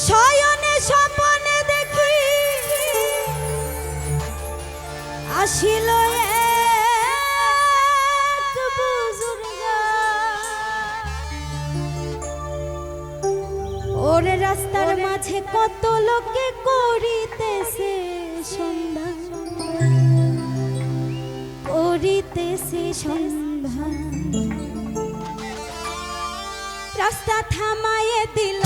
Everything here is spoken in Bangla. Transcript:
শয়নে স্বপনে দেখি আসিল ওরে রাস্তার মাঝে কত লোকে করিতেছে সন্ধান করিতেছে সন্ধান রাস্তা থামায়ে দিল।